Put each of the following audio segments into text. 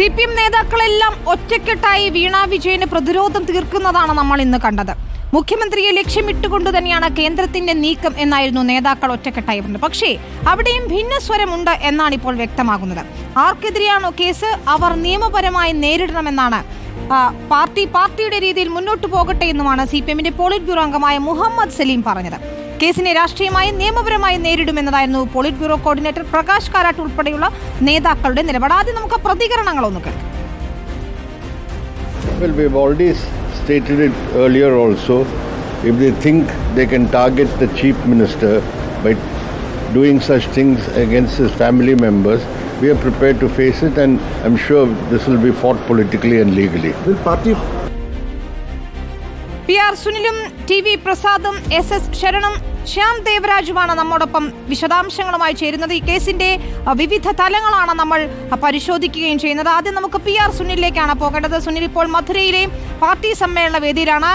C P M നേതാക്കളെല്ലാം ഒറ്റക്കെട്ടായി വീണ വിജയന് പ്രതിരോധം തീർക്കുന്നതാണ് നമ്മൾ ഇന്ന് കണ്ടത്. മുഖ്യമന്ത്രിയെ ലക്ഷ്യമിട്ടുകൊണ്ട് തന്നെയാണ് കേന്ദ്രത്തിന്റെ നീക്കം എന്നായിരുന്നു നേതാക്കൾ ഒറ്റക്കെട്ടായി പറഞ്ഞത് പക്ഷേ അവിടെയും ഭിന്നസ്വരമുണ്ട് എന്നാണ് ഇപ്പോൾ വ്യക്തമാകുന്നത്. ആർക്കെതിരെയാണോ കേസ്? അവർ നിയമപരമായി നേരിടണമെന്നാണ് പാർട്ടി പാർട്ടിയുടെ രീതിയിൽ മുന്നോട്ട് പോകട്ടെ എന്നുമാണ് സി പി എമ്മിന്റെ പോളിറ്റ് ബ്യൂറോ അംഗമായ മുഹമ്മദ് സലീം പറഞ്ഞത്. കേസിനെ രാഷ്ട്രീയമായും നിയമപരമായും നേരിടുമെന്നതായിരുന്നു polit bureau coordinator Prakash Karat ഉൾപ്പെടെയുള്ള നേതാക്കളുടെ നിലപാട് ആദ്യം നമുക്ക് പ്രതികരണങ്ങളൊന്ന് കേൾക്കാം Well, we've already stated it earlier also. If they think they can target the chief minister by doing such things against his family members, we are prepared to face it, and I'm sure this will be fought politically and legally. Will party P R സുനിലും T V പ്രസാദും S S ശരണും ശ്യാം ദേവരാജുമാണ് നമ്മോടൊപ്പം വിശദാംശങ്ങളുമായി ചേരുന്നത്. ഈ കേസിന്റെ വിവിധ തലങ്ങളാണ് നമ്മൾ പരിശോധിക്കുകയും ചെയ്യുന്നത്. ആദ്യം നമുക്ക് പി ആർ സുനിലിലേക്കാണ് പോകേണ്ടത്. സുനിൽ ഇപ്പോൾ മധുരയിലെ പാർട്ടി സമ്മേളന വേദിയിലാണ്.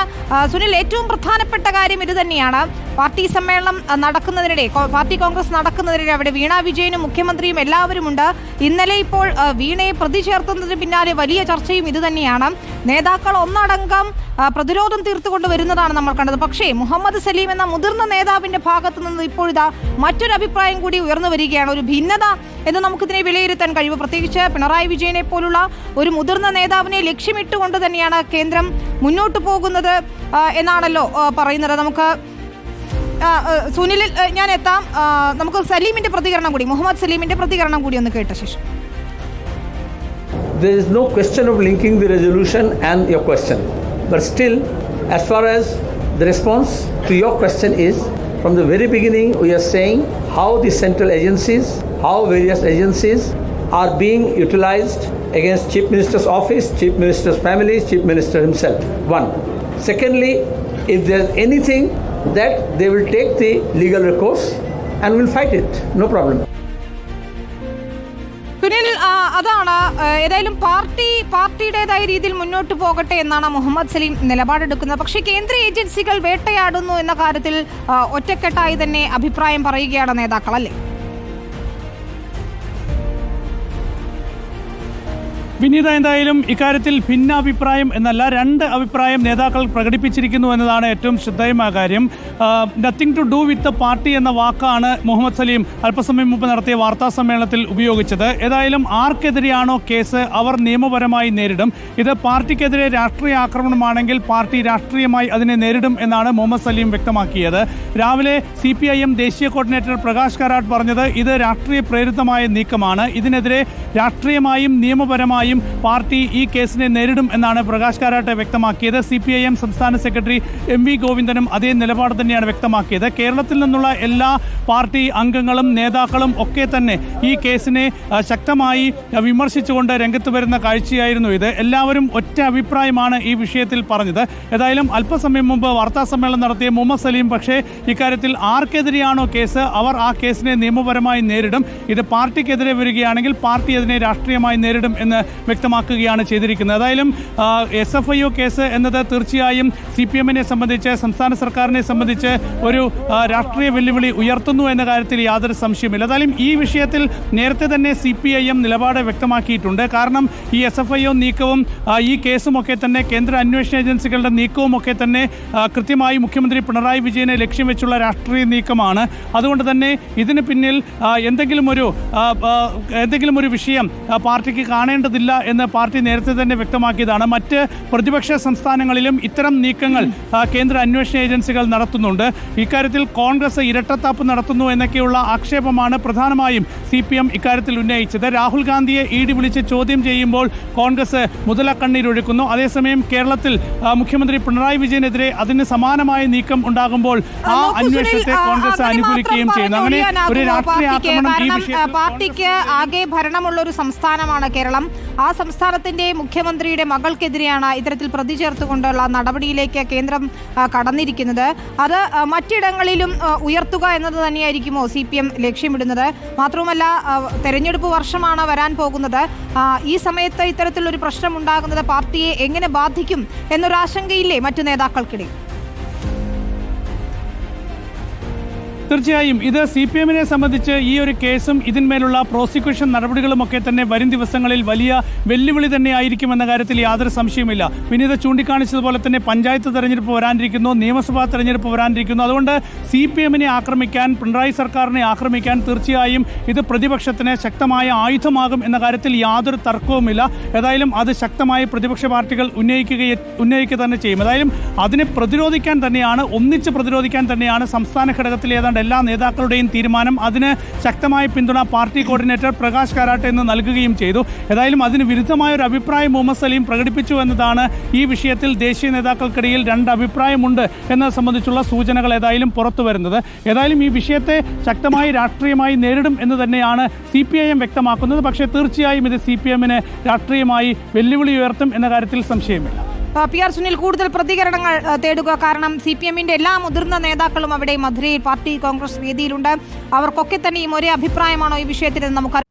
സുനിൽ ഏറ്റവും പ്രധാനപ്പെട്ട കാര്യം ഇത് തന്നെയാണ്. പാർട്ടി സമ്മേളനം നടക്കുന്നതിനിടെ പാർട്ടി കോൺഗ്രസ് നടക്കുന്നതിനിടെ അവിടെ വീണ വിജയനും മുഖ്യമന്ത്രിയും എല്ലാവരുമുണ്ട്. ഇന്നലെ ഇപ്പോൾ വീണയെ പ്രതി ചേർത്തതിന് പിന്നാലെ വലിയ ചർച്ചയും ഇത് തന്നെയാണ്. നേതാക്കൾ ഒന്നടങ്കം പ്രതിരോധം തീർത്തുകൊണ്ട് വരുന്നതാണ് നമ്മൾ കണ്ടത്. പക്ഷേ മുഹമ്മദ് സലീം എന്ന മുതിർന്ന നേതാവിന്റെ ഭാഗത്തു നിന്ന് ഇപ്പോഴിതാ മറ്റൊരു അഭിപ്രായം കൂടി ഉയർന്നു വരികയാണ്. ഒരു ഭിന്നത എന്ന് നമുക്കിതിനെ വിലയിരുത്താൻ കഴിയും പ്രത്യേകിച്ച് പിണറായി വിജയനെ പോലുള്ള ഒരു മുതിർന്ന നേതാവിനെ ലക്ഷ്യമിട്ടുകൊണ്ട് തന്നെയാണ് കേന്ദ്രം മുന്നോട്ട് പോകുന്നത് എന്നാണല്ലോ പറയുന്നത്. നമുക്ക് സുനിലിൽ ഞാൻ എത്താം. നമുക്ക് സലീമിന്റെ പ്രതികരണം കൂടി മുഹമ്മദ് സലീമിന്റെ പ്രതികരണം കൂടി ഒന്ന് കേട്ട ശേഷം. There is no question of linking the resolution and your question. But still, as far as the response to your question is, from the very beginning, we are saying how the central agencies, how various agencies are being utilized against Chief Minister's office, Chief Minister's family, Chief Minister himself. One. Secondly, if there's anything that they will take the legal recourse and will fight it, no problem. അതാണ് ഏതായാലും party പാർട്ടിയുടേതായ രീതിയിൽ മുന്നോട്ട് പോകട്ടെ എന്നാണ് മുഹമ്മദ് സലീം നിലപാടെടുക്കുന്നത്. പക്ഷേ കേന്ദ്ര ഏജൻസികൾ വേട്ടയാടുന്നു എന്ന കാര്യത്തിൽ ഒറ്റക്കെട്ടായി തന്നെ അഭിപ്രായം പറയുകയാണ് നേതാക്കൾ അല്ലേ വിനീത എന്തായാലും ഇക്കാര്യത്തിൽ ഭിന്നാഭിപ്രായം എന്നല്ല രണ്ട് അഭിപ്രായം നേതാക്കൾ പ്രകടിപ്പിച്ചിരിക്കുന്നു എന്നതാണ് ഏറ്റവും ശ്രദ്ധേയമായ കാര്യം. Nothing to do with party എന്ന വാക്കാണ് മുഹമ്മദ് സലീം അല്പസമയം മുമ്പ് നടത്തിയ വാർത്താ സമ്മേളനത്തിൽ ഉപയോഗിച്ചത്. ഏതായാലും ആർക്കെതിരെയാണോ കേസ് അവർ നിയമപരമായി നേരിടും. ഇത് പാർട്ടിക്കെതിരെ രാഷ്ട്രീയ ആക്രമണമാണെങ്കിൽ പാർട്ടി രാഷ്ട്രീയമായി അതിനെ നേരിടും എന്നാണ് മുഹമ്മദ് സലീം വ്യക്തമാക്കിയത്. രാവിലെ സി പി ഐ എം ദേശീയ കോർഡിനേറ്റർ പ്രകാശ് കാരാട്ട് പറഞ്ഞത് ഇത് രാഷ്ട്രീയ പ്രേരിതമായ നീക്കമാണ്. ഇതിനെതിരെ രാഷ്ട്രീയമായും നിയമപരമായും പാർട്ടി ഈ കേസിനെ നേരിടും എന്നാണ് പ്രകാശ് കാരാട്ട് വ്യക്തമാക്കിയത്. സി പി ഐ എം സംസ്ഥാന സെക്രട്ടറി എം വി ഗോവിന്ദനും അതേ നിലപാട് തന്നെയാണ് വ്യക്തമാക്കിയത്. കേരളത്തിൽ നിന്നുള്ള എല്ലാ പാർട്ടി അംഗങ്ങളും നേതാക്കളും ഒക്കെ തന്നെ ഈ കേസിനെ ശക്തമായി വിമർശിച്ചുകൊണ്ട് രംഗത്ത് വരുന്ന കാഴ്ചയായിരുന്നു ഇത്. എല്ലാവരും ഒറ്റ അഭിപ്രായമാണ് ഈ വിഷയത്തിൽ പറഞ്ഞത്. ഏതായാലും അല്പസമയം മുമ്പ് വാർത്താ സമ്മേളനം നടത്തിയ മുഹമ്മദ് സലീം പക്ഷേ ഇക്കാര്യത്തിൽ ആർക്കെതിരെയാണോ കേസ്? അവർ ആ കേസിനെ നിയമപരമായി നേരിടും. ഇത് പാർട്ടിക്കെതിരെ വരികയാണെങ്കിൽ പാർട്ടി അതിനെ രാഷ്ട്രീയമായി നേരിടും എന്ന് വ്യക്തമാക്കുകയാണ് ചെയ്തിരിക്കുന്നത്. ഏതായാലും S F I O case എന്നത് തീർച്ചയായും സി പി എമ്മിനെ സംബന്ധിച്ച് സംസ്ഥാന സർക്കാരിനെ സംബന്ധിച്ച് ഒരു രാഷ്ട്രീയ വെല്ലുവിളി ഉയർത്തുന്നു എന്ന കാര്യത്തിൽ യാതൊരു സംശയമില്ല ഏതായാലും ഈ വിഷയത്തിൽ നേരത്തെ തന്നെ സി പി ഐ എം നിലപാട് വ്യക്തമാക്കിയിട്ടുണ്ട്. കാരണം ഈ എസ് എഫ് ഐ ഒ നീക്കവും ഈ കേസുമൊക്കെ തന്നെ കേന്ദ്ര അന്വേഷണ ഏജൻസികളുടെ നീക്കവും ഒക്കെ തന്നെ കൃത്യമായി മുഖ്യമന്ത്രി പിണറായി വിജയനെ ലക്ഷ്യം വെച്ചുള്ള രാഷ്ട്രീയ നീക്കമാണ്. അതുകൊണ്ട് തന്നെ ഇതിന് പിന്നിൽ എന്തെങ്കിലും ഒരു എന്തെങ്കിലും ഒരു വിഷയം പാർട്ടിക്ക് കാണേണ്ടതില്ല എന്ന് പാർട്ടി നേരത്തെ തന്നെ വ്യക്തമാക്കിയതാണ്. മറ്റ് പ്രതിപക്ഷ സംസ്ഥാനങ്ങളിലും ഇത്തരം നീക്കങ്ങൾ കേന്ദ്ര അന്വേഷണ ഏജൻസികൾ നടത്തുന്നുണ്ട്. ഇക്കാര്യത്തിൽ കോൺഗ്രസ് ഇരട്ടത്താപ്പ് നടത്തുന്നു എന്നൊക്കെയുള്ള ആക്ഷേപമാണ് പ്രധാനമായും സി പി എം ഇക്കാര്യത്തിൽ ഉന്നയിച്ചത്. രാഹുൽ ഗാന്ധിയെ ഇ ഡി വിളിച്ച് ചോദ്യം ചെയ്യുമ്പോൾ കോൺഗ്രസ് മുതലക്കണ്ണീരൊഴുക്കുന്നു അതേസമയം കേരളത്തിൽ മുഖ്യമന്ത്രി പിണറായി വിജയനെതിരെ അതിന് സമാനമായ നീക്കം ഉണ്ടാകുമ്പോൾ ആ അന്വേഷണത്തെ കോൺഗ്രസ് അനുകൂലിക്കുകയും ചെയ്യുന്നു. അങ്ങനെ ഒരു രാഷ്ട്രീയ? ആക്രമണം ഈ പാർട്ടിക്ക് ആകെ ഭരണമുള്ള ഒരു സംസ്ഥാനമാണ് കേരളം. ആ സംസ്ഥാനത്തിന്റെ മുഖ്യമന്ത്രിയുടെ മകൾക്കെതിരെയാണ് ഇത്തരത്തിൽ പ്രതി ചേർത്തുകൊണ്ടുള്ള നടപടിയിലേക്ക് കേന്ദ്രം കടന്നിരിക്കുന്നത്. അത് മറ്റിടങ്ങളിലും ഉയർത്തുക എന്നത് തന്നെയായിരിക്കുമോ സി പി എം ലക്ഷ്യമിടുന്നത്? മാത്രവുമല്ല തെരഞ്ഞെടുപ്പ് വർഷമാണ് വരാൻ പോകുന്നത്. ഈ സമയത്ത് ഇത്തരത്തിലൊരു പ്രശ്നം ഉണ്ടാകുന്നത് പാർട്ടിയെ എങ്ങനെ ബാധിക്കും എന്നൊരു ആശങ്കയില്ലേ മറ്റു നേതാക്കൾക്കിടയിൽ? തീർച്ചയായും ഇത് സി പി എമ്മിനെ സംബന്ധിച്ച് ഈ ഒരു കേസും ഇതിന്മേലുള്ള പ്രോസിക്യൂഷൻ നടപടികളുമൊക്കെ തന്നെ വരും ദിവസങ്ങളിൽ വലിയ വെല്ലുവിളി തന്നെ ആയിരിക്കുമെന്ന കാര്യത്തിൽ യാതൊരു സംശയവുമില്ല. വിനീത ചൂണ്ടിക്കാണിച്ചതുപോലെ തന്നെ പഞ്ചായത്ത് തെരഞ്ഞെടുപ്പ് വരാനിരിക്കുന്നു നിയമസഭാ തെരഞ്ഞെടുപ്പ് വരാനിരിക്കുന്നു. അതുകൊണ്ട് സി പി എമ്മിനെ ആക്രമിക്കാൻ പിണറായി സർക്കാരിനെ ആക്രമിക്കാൻ തീർച്ചയായും ഇത് പ്രതിപക്ഷത്തിന് ശക്തമായ ആയുധമാകും എന്ന കാര്യത്തിൽ യാതൊരു തർക്കവുമില്ല. ഏതായാലും അത് ശക്തമായ പ്രതിപക്ഷ പാർട്ടികൾ ഉന്നയിക്കുക ഉന്നയിക്കുക തന്നെ ചെയ്യും. ഏതായാലും അതിനെ പ്രതിരോധിക്കാൻ തന്നെയാണ് ഒന്നിച്ച് പ്രതിരോധിക്കാൻ തന്നെയാണ് സംസ്ഥാന ഘടകത്തിൽ ഏതാണ്ട് എല്ലാ നേതാക്കളുടെയും തീരുമാനം അതിന് ശക്തമായ പിന്തുണ പാർട്ടി കോർഡിനേറ്റർ പ്രകാശ് കാരാട്ട് എന്ന് നൽകുകയും ചെയ്തു. ഏതായാലും അതിന് വിരുദ്ധമായ ഒരു അഭിപ്രായം മുഹമ്മദ് സലീം പ്രകടിപ്പിച്ചു എന്നതാണ് ഈ വിഷയത്തിൽ ദേശീയ നേതാക്കൾക്കിടയിൽ രണ്ട് അഭിപ്രായമുണ്ട് എന്നത് സംബന്ധിച്ചുള്ള സൂചനകൾ ഏതായാലും പുറത്തു വരുന്നത്. ഏതായാലും ഈ വിഷയത്തെ ശക്തമായി രാഷ്ട്രീയമായി നേരിടും എന്ന് തന്നെയാണ് സി പി ഐ എം വ്യക്തമാക്കുന്നത്. പക്ഷേ തീർച്ചയായും ഇത് സി പി എമ്മിന് രാഷ്ട്രീയമായി വെല്ലുവിളി ഉയർത്തും എന്ന കാര്യത്തിൽ സംശയമില്ല. പി ആർ സുനിൽ കൂടുതൽ പ്രതികരണങ്ങൾ തേടുക. കാരണം സി പി എമ്മിന്റെ എല്ലാ മുതിർന്ന നേതാക്കളും അവിടെ മധുരയിൽ പാർട്ടി കോൺഗ്രസ് വേദിയിലുണ്ട്. അവർക്കൊക്കെ തന്നെയും ഒരേ അഭിപ്രായമാണോ ഈ വിഷയത്തിൽ നമുക്ക്